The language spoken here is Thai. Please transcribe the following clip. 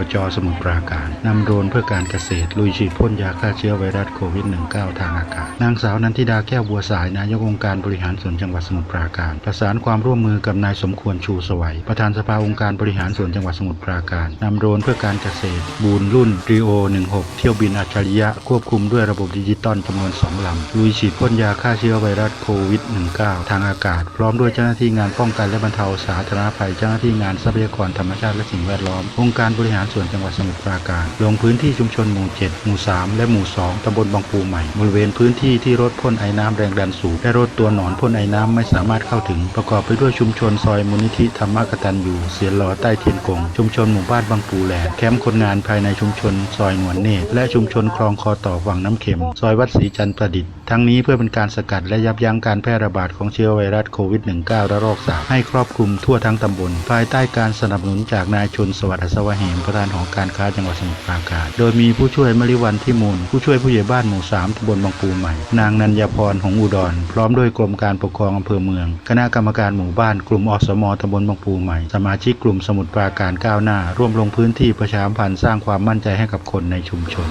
านสภาอบจสมุทรปราการนำโดรนเพื่อการเกษตร ลุยฉีดพ่นยาฆ่าเชื้อไวรัสโควิด -19 ทางอากาศ นางสาวนันทิดาแก้วบัวสายนายกองค์การบริหารส่วนจังหวัดสมุทรปราการ ประสานความร่วมมือกับนายสมควรชูสวัยประธานสภาองค์การบริหารส่วนจังหวัดสมุทรปราการนำโดรนเพื่อการเกษตร บูนรุ่นรีโอ16 เที่ยวบินอัจฉริยะควบคุมด้วยระบบดิจิตอลจำนวน 2ลำลุยฉีดพ่นยาฆ่าเชื้อไวรัสโควิด -19 ทางอากาศ พร้อมด้วยเจ้าหน้าที่งานป้องกันและบรรเทาสาธารณภัยเจ้าหน้าที่งานทรัพยากรธรรมชาติและสิ่งแวดล้อมองค์การบริหารส่วนจังหวัดสมุทรปราการ ลงพื้นที่ชุมชนหมู่ 7 หมู่ 3 และหมู่ 2 ตำบลบางปูใหม่ บริเวณพื้นที่ที่รถพ่นไอ้น้ำแรงดันสูงและรถตัวหนอนพ่นไอ้น้ำไม่สามารถเข้าถึง ประกอบไปด้วยชุมชนซอยมูลนิธิธรรมกตันยูเสียนหลอใต้เทียนกง ชุมชนหมู่บ้านบางปูแหลมแคมป์คนงานภายในชุมชน ซอยหนวลเนตและชุมชนคลองคอต่อวังน้ำเข็ม ซอยวัดศรีจันทร์ประดิษฐ์ ทั้งนี้เพื่อเป็นการสกัดและยับยั้งการแพร่ระบาดของเชื้อไวรัสโควิด -19 ระลอก3ให้ครอบคลุมทั่วทั้งตำบล ภายใต้การสนับสนุนจากนายชนสวัสดิ์อัศวะเหมการหอการค้าจังหวัดสมุทรปราการ โดยมีผู้ช่วยมริวันที่มูล ผู้ช่วยผู้ใหญ่บ้านหมู่ 3ตำบลบางปูใหม่ นางนัญญาพรของอุดร พร้อมด้วยกรมการปกครองอำเภอเมือง คณะกรรมการหมู่บ้านกลุ่มอสมตำบลบางปูใหม่ สมาชิกกลุ่มสมุทรปราการก้าวหน้า ร่วมลงพื้นที่ประชาสัมพันธ์สร้างความมั่นใจให้กับคนในชุมชน